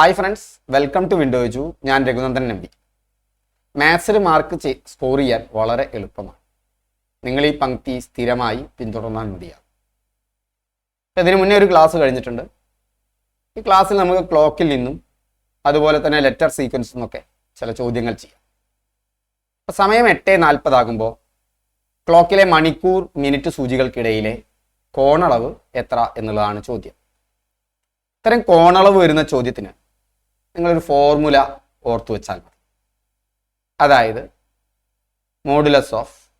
Hi friends welcome to window ജു ഞാൻ രഘുനന്ദൻ നമ്പി മാത്സിൽ mark score ചെയ്യാൻ വളരെ എളുപ്പമാണ്. നിങ്ങൾ ഈ പങ്ക്തി സ്ഥിരമായി പിന്തുടർന്നാൽ മതിയാകും. ഇതിന് മുന്നേ ഒരു ക്ലാസ് കഴിഞ്ഞിട്ടുണ്ട്. ഈ ക്ലാസ്സിൽ നമുക്ക് ക്ലോക്കിൽ നിന്നും അതുപോലെ തന്നെ ലെറ്റർ സീക്വൻസിൽ ചില ചോദ്യങ്ങൾ ചെയ്യാം. അപ്പോൾ സമയം എട്ട് നാൽപ്പതാകുമ്പോൾ ക്ലോക്കിലെ മണിക്കൂർ മിനിറ്റ് സൂചികൾക്കിടയിലെ കോണളവ് എത്ര എന്നുള്ളതാണ് ചോദ്യം. ഇത്തരം കോണളവ് വരുന്ന ചോദ്യത്തിന് നിങ്ങളൊരു ഫോർമുല ഓർത്തു വെച്ചാൽ മതി. അതായത് modulus of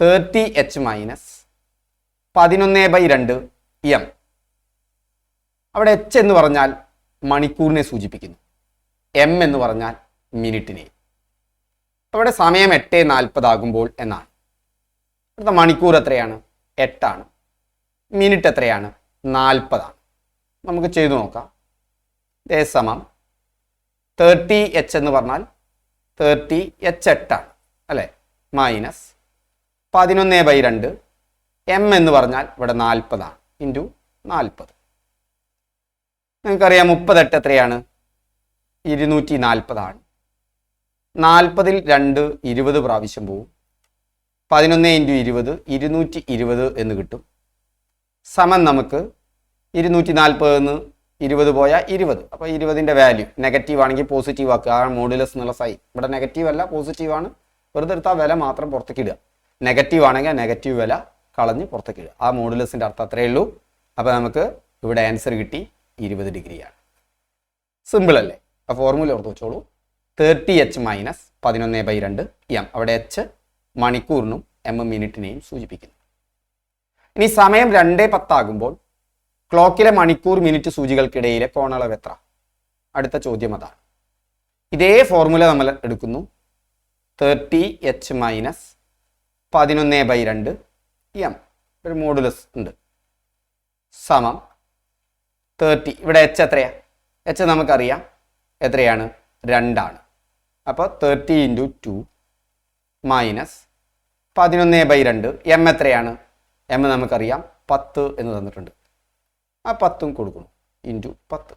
thirty H minus പതിനൊന്ന് ബൈ രണ്ട് എം അവിടെ എച്ച് എന്ന് പറഞ്ഞാൽ മണിക്കൂറിനെ സൂചിപ്പിക്കുന്നു. എം എന്ന് പറഞ്ഞാൽ മിനിറ്റിനെ. അവിടെ സമയം എട്ട് നാൽപ്പതാകുമ്പോൾ എന്നാണ്. ഇവിടുത്തെ മണിക്കൂർ എത്രയാണ്? എട്ടാണ് മിനിറ്റ് എത്രയാണ്? നാൽപ്പതാണ് നമുക്ക് ചെയ്തു നോക്കാം. സമം തേർട്ടി എച്ച് എന്ന് പറഞ്ഞാൽ തേർട്ടി എച്ച് എട്ടാണ് അല്ലേ? മൈനസ് പതിനൊന്ന് ബൈ രണ്ട് എം എന്ന് പറഞ്ഞാൽ ഇവിടെ നാൽപ്പതാണ് ഇന്റു നാൽപ്പത് നിങ്ങൾക്കറിയാം മുപ്പത്തെട്ട് എത്രയാണ്? ഇരുന്നൂറ്റി നാൽപ്പതാണ് നാൽപ്പതിൽ രണ്ട് ഇരുപത് പ്രാവശ്യം പോവും. പതിനൊന്ന് ഇന്റു ഇരുപത് ഇരുന്നൂറ്റി ഇരുപത് എന്ന് കിട്ടും. സമം നമുക്ക് ഇരുന്നൂറ്റി നാൽപ്പത് ഇരുപത് പോയാൽ ഇരുപത്. അപ്പോൾ ഇരുപതിന്റെ വാല്യൂ നെഗറ്റീവ് ആണെങ്കിൽ പോസിറ്റീവ് ആക്കുക. ആ മോഡുലസ് എന്നുള്ള സൈൻ ഇവിടെ നെഗറ്റീവ് അല്ല പോസിറ്റീവ് ആണ്. വെറുതെ എടുത്താൽ വില മാത്രം പുറത്തേക്ക് ഇടുക. നെഗറ്റീവ് ആണെങ്കിൽ നെഗറ്റീവ് വില കളഞ്ഞ് പുറത്തേക്ക് ഇടുക. ആ മോഡുലസിന്റെ അർത്ഥം അത്രയേ ഉള്ളൂ. അപ്പോൾ നമുക്ക് ഇവിടെ ആൻസർ കിട്ടി ഇരുപത് ഡിഗ്രിയാണ് സിമ്പിൾ അല്ലേ? ആ ഫോർമുല ഓർത്ത് വെച്ചോളൂ. തേർട്ടി എച്ച് മൈനസ് പതിനൊന്ന് ബൈ രണ്ട് എം അവിടെ എച്ച് മണിക്കൂറിനും എം മിനിറ്റിനെയും സൂചിപ്പിക്കുന്നു. ഇനി സമയം രണ്ടേ പത്താകുമ്പോൾ ക്ലോക്കിലെ മണിക്കൂർ മിനിറ്റ് സൂചികൾക്കിടയിലെ കോണളവ് എത്ര? അടുത്ത ചോദ്യം അതാണ്. ഇതേ ഫോർമുല നമ്മൾ എടുക്കുന്നു. തേർട്ടി എച്ച് മൈനസ് പതിനൊന്ന് ബൈ രണ്ട് എം ഒരു മോഡുലസ് ഉണ്ട്. സമം തേർട്ടി ഇവിടെ എച്ച് എത്രയാ? എച്ച് നമുക്കറിയാം. എത്രയാണ്? രണ്ടാണ്. അപ്പോൾ തേർട്ടി ഇന്റു ടു മൈനസ് പതിനൊന്ന് ബൈ രണ്ട്. എം എത്രയാണ്? എം നമുക്കറിയാം. പത്ത് എന്ന് തന്നിട്ടുണ്ട്. ആ പത്തും കൊടുക്കണം. ഇന്റു പത്ത്.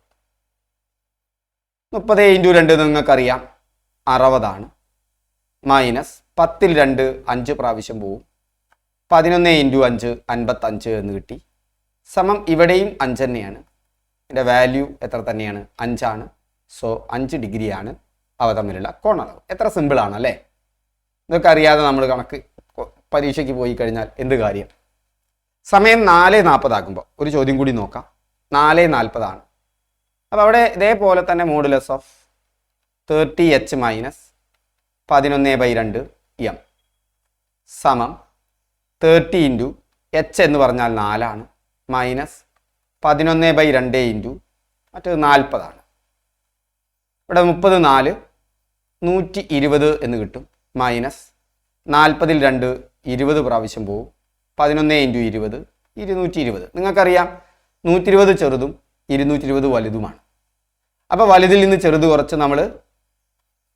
മുപ്പത് ഇന്റു രണ്ട് നിങ്ങൾക്കറിയാം. അറുപതാണ്. മൈനസ് പത്തിൽ രണ്ട് അഞ്ച് പ്രാവശ്യം പോവും. പതിനൊന്ന് ഇന്റു അഞ്ച് അൻപത്തഞ്ച് എന്ന് കിട്ടി. സമം ഇവിടെയും അഞ്ച് തന്നെയാണ്. ഇതിന്റെ വാല്യൂ എത്ര തന്നെയാണ്? അഞ്ചാണ്. സോ അഞ്ച് ഡിഗ്രിയാണ് അവ തമ്മിലുള്ള കോണളവ്. എത്ര സിമ്പിളാണ് അല്ലേ? ഇതൊക്കെ അറിയാതെ നമ്മൾ കണക്ക് പരീക്ഷയ്ക്ക് പോയി കഴിഞ്ഞാൽ എന്ത് കാര്യം? സമയം നാല് നാൽപ്പതാക്കുമ്പോൾ ഒരു ചോദ്യം കൂടി നോക്കാം. നാല് നാൽപ്പതാണ്. അപ്പോൾ അവിടെ ഇതേപോലെ തന്നെ modulus of thirty H minus പതിനൊന്ന് ബൈ രണ്ട് എം സമം തേർട്ടി ഇന്റു എച്ച് എന്ന് പറഞ്ഞാൽ നാലാണ്. മൈനസ് പതിനൊന്ന് ബൈ രണ്ട് ഇന്റു മറ്റത് നാൽപ്പതാണ്. ഇവിടെ മുപ്പത് നാല് നൂറ്റി ഇരുപത് എന്ന് കിട്ടും. മൈനസ് നാൽപ്പതിൽ രണ്ട് ഇരുപത് പ്രാവശ്യം പോവും. പതിനൊന്ന് ഇന്റു ഇരുപത് ഇരുന്നൂറ്റി ഇരുപത് നിങ്ങൾക്കറിയാം നൂറ്റി ഇരുപത് ചെറുതും ഇരുന്നൂറ്റി ഇരുപത് വലുതുമാണ്. അപ്പോൾ വലുതിൽ നിന്ന് ചെറുത് കുറച്ച് നമ്മൾ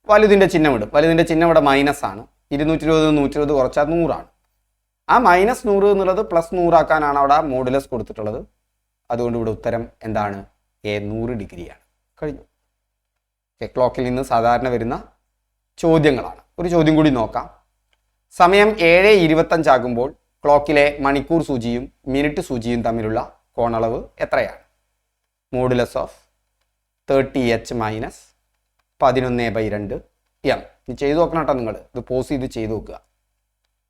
വലുതിന്റെ ചിഹ്നം ഇടും. വലുതിന്റെ ചിഹ്നം ഇവിടെ മൈനസ് ആണ്. ഇരുന്നൂറ്റി ഇരുപത് നൂറ്റി ഇരുപത് കുറച്ചാൽ നൂറാണ്. ആ മൈനസ് നൂറ് എന്നുള്ളത് പ്ലസ് നൂറാക്കാനാണ് അവിടെ മോഡുലസ് കൊടുത്തിട്ടുള്ളത്. അതുകൊണ്ട് ഇവിടെ ഉത്തരം എന്താണ്? എ നൂറ് ഡിഗ്രിയാണ്. കഴിഞ്ഞു. ക്ലോക്കിൽ നിന്ന് സാധാരണ വരുന്ന ചോദ്യങ്ങളാണ്. ഒരു ചോദ്യം കൂടി നോക്കാം. സമയം ഏഴ് ഇരുപത്തഞ്ചാകുമ്പോൾ ക്ലോക്കിലെ മണിക്കൂർ സൂചിയും മിനിറ്റ് സൂചിയും തമ്മിലുള്ള കോണളവ് എത്രയാണ്? Modulus of thirty H minus പതിനൊന്ന് ബൈ രണ്ട് എം ഇത് ചെയ്തു നോക്കണം കേട്ടോ നിങ്ങൾ ഇത് പോസ് ചെയ്ത് ചെയ്തു നോക്കുക.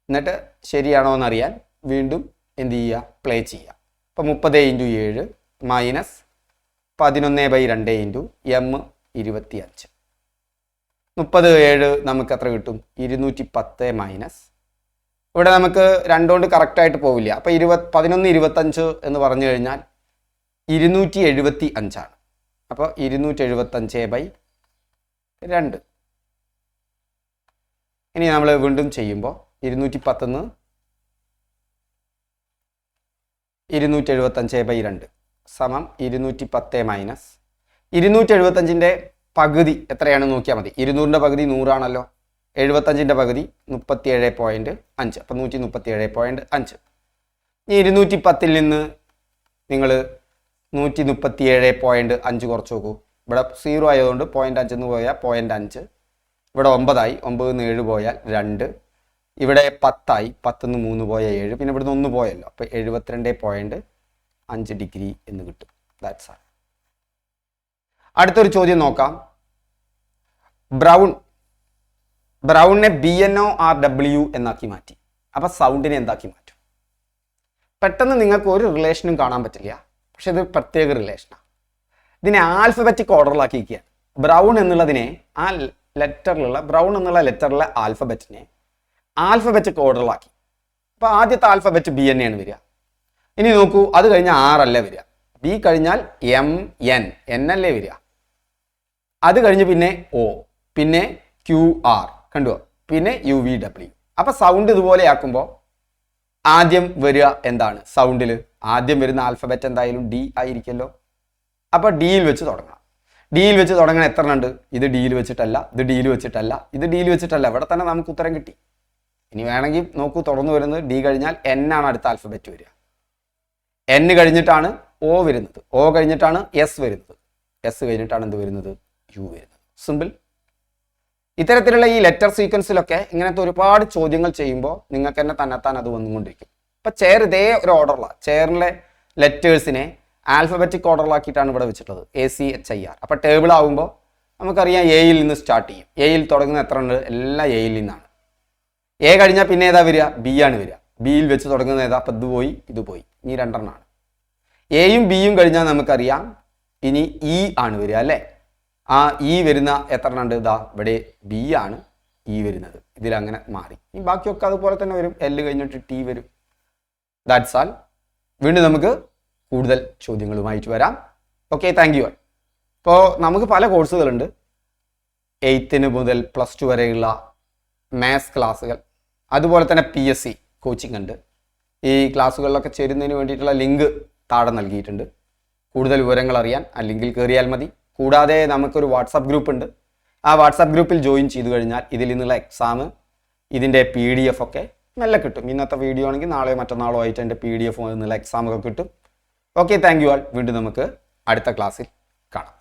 എന്നിട്ട് ശരിയാണോ എന്നറിയാൻ വീണ്ടും എന്ത് ചെയ്യുക? പ്ലേ ചെയ്യുക. അപ്പോൾ മുപ്പത് ഇന്റു ഏഴ് മൈനസ് പതിനൊന്ന് ബൈ രണ്ട് ഇന്റു എം ഇരുപത്തി അഞ്ച് മുപ്പത് ഏഴ് നമുക്ക് എത്ര കിട്ടും? ഇരുന്നൂറ്റി പത്ത് മൈനസ് ഇവിടെ നമുക്ക് രണ്ടുകൊണ്ട് കറക്റ്റായിട്ട് പോവില്ല. അപ്പോൾ ഇരുപത് പതിനൊന്ന് ഇരുപത്തഞ്ച് എന്ന് പറഞ്ഞു കഴിഞ്ഞാൽ ഇരുന്നൂറ്റി എഴുപത്തി അഞ്ചാണ് അപ്പോൾ ഇരുന്നൂറ്റി എഴുപത്തഞ്ച് ബൈ രണ്ട്. ഇനി നമ്മൾ വീണ്ടും ചെയ്യുമ്പോൾ ഇരുന്നൂറ്റി പത്തൊന്ന് ഇരുന്നൂറ്റി എഴുപത്തഞ്ച് ബൈ രണ്ട് സമം ഇരുന്നൂറ്റി പത്ത് മൈനസ്. ഇരുന്നൂറ്റി എഴുപത്തഞ്ചിന്റെ പകുതി എത്രയാണ്? നോക്കിയാൽ മതി. ഇരുന്നൂറിന്റെ പകുതി നൂറാണല്ലോ. എഴുപത്തഞ്ചിന്റെ പകുതി മുപ്പത്തിയേഴ് പോയിന്റ് അഞ്ച്. അപ്പം നൂറ്റി മുപ്പത്തിയേഴ് പോയിന്റ് അഞ്ച്. ഇനി ഇരുന്നൂറ്റി പത്തിൽ നിന്ന് നിങ്ങൾ നൂറ്റി മുപ്പത്തിയേഴ് പോയിന്റ് അഞ്ച് കുറച്ച് നോക്കൂ. ഇവിടെ സീറോ ആയതുകൊണ്ട് പോയിന്റ് അഞ്ചെന്ന് പോയാൽ പോയിന്റ് അഞ്ച്. ഇവിടെ ഒമ്പതായി ഒമ്പത് നിന്ന് ഏഴ് പോയാൽ രണ്ട്. ഇവിടെ പത്തായി പത്തുനിന്ന് മൂന്ന് പോയാൽ ഏഴ്. പിന്നെ ഇവിടുന്ന് ഒന്ന് പോയല്ലോ. അപ്പോൾ എഴുപത്തിരണ്ട് പോയിന്റ് അഞ്ച് ഡിഗ്രി എന്ന് കിട്ടും. ദാറ്റ്സ് ആൾ അടുത്തൊരു ചോദ്യം നോക്കാം. Brown ബ്രൗണിനെ B N O R W എന്നാക്കി മാറ്റി. അപ്പോൾ സൗണ്ടിനെ എന്താക്കി മാറ്റും? പെട്ടെന്ന് നിങ്ങൾക്ക് ഒരു റിലേഷനും കാണാൻ പറ്റില്ല. പക്ഷെ ഇത് പ്രത്യേക റിലേഷനാണ് ഇതിനെ ആൽഫബറ്റിക് ഓർഡറിലാക്കിയിരിക്കുകയാണ് ബ്രൗൺ എന്നുള്ളതിനെ ആ ലെറ്ററിലുള്ള ബ്രൗൺ എന്നുള്ള ലെറ്ററിലെ ആൽഫബറ്റിനെ ആൽഫബറ്റിക് ഓർഡറിലാക്കി അപ്പോൾ ആദ്യത്തെ ആൽഫബറ്റ് ബി എൻ ആണ് വരിക. ഇനി നോക്കൂ അത് കഴിഞ്ഞാൽ ആറല്ല വരിക. ബി കഴിഞ്ഞാൽ എം എൻ എൻ അല്ലേ വരിക. അത് കഴിഞ്ഞ് പിന്നെ ഒ പിന്നെ ക്യു ആർ. കണ്ടുവോ. പിന്നെ യു വി ഡബ്ല്യു അപ്പൊ സൗണ്ട് ഇതുപോലെ ആക്കുമ്പോൾ ആദ്യം വരിക എന്താണ്? സൗണ്ടിൽ ആദ്യം വരുന്ന ആൽഫബറ്റ് എന്തായാലും ഡി ആയിരിക്കുമല്ലോ. അപ്പൊ ഡിയിൽ വെച്ച് തുടങ്ങണം. ഡിയിൽ വെച്ച് തുടങ്ങണ എത്ര ഉണ്ട് ഇത് ഡിയിൽ വെച്ചിട്ടല്ല ഇത് ഡിയിൽ വെച്ചിട്ടല്ല ഇത് ഡിയിൽ വെച്ചിട്ടല്ല. ഇവിടെ തന്നെ നമുക്ക് ഉത്തരം കിട്ടി. ഇനി വേണമെങ്കിൽ നോക്കൂ തുറന്നു വരുന്നത് ഡി കഴിഞ്ഞാൽ എൻ ആണ് അടുത്ത ആൽഫബറ്റ് വരിക. എൻ കഴിഞ്ഞിട്ടാണ് ഒ വരുന്നത്. ഒ കഴിഞ്ഞിട്ടാണ് എസ് വരുന്നത്. എസ് കഴിഞ്ഞിട്ടാണ് എന്ത് വരുന്നത്? യു വരുന്നത്. സിമ്പിൾ ഇത്തരത്തിലുള്ള ഈ ലെറ്റർ സീക്വൻസിലൊക്കെ ഇങ്ങനത്തെ ഒരുപാട് ചോദ്യങ്ങൾ ചെയ്യുമ്പോൾ നിങ്ങൾക്ക് തന്നെ തന്നെത്താൻ അത് വന്നുകൊണ്ടിരിക്കും. ഇപ്പൊ ചെയർ ഇതേ ഒരു ഓർഡറിലാണ് ചെയറിലെ ലെറ്റേഴ്സിനെ ആൽഫബറ്റിക് ഓർഡറിലാക്കിയിട്ടാണ് ഇവിടെ വെച്ചിട്ടുള്ളത്. A C H I R അപ്പൊ ടേബിൾ ആകുമ്പോൾ നമുക്കറിയാം എയിൽ നിന്ന് സ്റ്റാർട്ട് ചെയ്യും. എയിൽ തുടങ്ങുന്ന എത്ര ഉണ്ട്? എല്ലാം എയിൽ നിന്നാണ്. എ കഴിഞ്ഞാൽ പിന്നെ ഏതാ വരിക? ബി ആണ് വരിക. ബിയിൽ വെച്ച് തുടങ്ങുന്ന ഏതാ? അപ്പം ഇത് പോയി ഇത് പോയി. ഇനി രണ്ടെണ്ണമാണ് എയും ബിയും കഴിഞ്ഞാൽ നമുക്കറിയാം ഇനി ഇ ആണ് വരിക അല്ലേ? ആ ഈ വരുന്ന എത്ര ഉണ്ട്? ഇതാ ഇവിടെ ബി ആണ് ഈ വരുന്നത്. ഇതിലങ്ങനെ മാറി. ഈ ബാക്കിയൊക്കെ അതുപോലെ തന്നെ വരും. എൽ കഴിഞ്ഞിട്ട് ടി വരും. ദാറ്റ്സ് ആൾ വീണ്ടും നമുക്ക് കൂടുതൽ ചോദ്യങ്ങളുമായിട്ട് വരാം. ഓക്കെ താങ്ക് യു ഇപ്പോൾ നമുക്ക് പല കോഴ്സുകളുണ്ട്. എയ്ത്തിന് മുതൽ പ്ലസ് ടു വരെയുള്ള മാത്സ് ക്ലാസ്സുകൾ അതുപോലെ തന്നെ പി എസ് സി കോച്ചിങ് ഉണ്ട്. ഈ ക്ലാസ്സുകളിലൊക്കെ ചേരുന്നതിന് വേണ്ടിയിട്ടുള്ള ലിങ്ക് താഴെ നൽകിയിട്ടുണ്ട്. കൂടുതൽ വിവരങ്ങൾ അറിയാൻ ആ ലിങ്കിൽ കയറിയാൽ മതി. കൂടാതെ നമുക്കൊരു വാട്സാപ്പ് ഗ്രൂപ്പ് ഉണ്ട് ആ വാട്സാപ്പ് ഗ്രൂപ്പിൽ ജോയിൻ ചെയ്തു കഴിഞ്ഞാൽ ഇതിൽ നിന്നുള്ള എക്സാം ഇതിന്റെ പി ഡി എഫ് ഒക്കെ നല്ല കിട്ടും. ഇന്നത്തെ വീഡിയോ ആണെങ്കിൽ നാളെ മറ്റന്നാളോ ആയിട്ട് എന്റെ പി ഡി എഫ് എന്നുള്ള എക്സാം ഒക്കെ കിട്ടും. ഓക്കെ താങ്ക് യു ആൾ വീണ്ടും നമുക്ക് അടുത്ത ക്ലാസ്സിൽ കാണാം.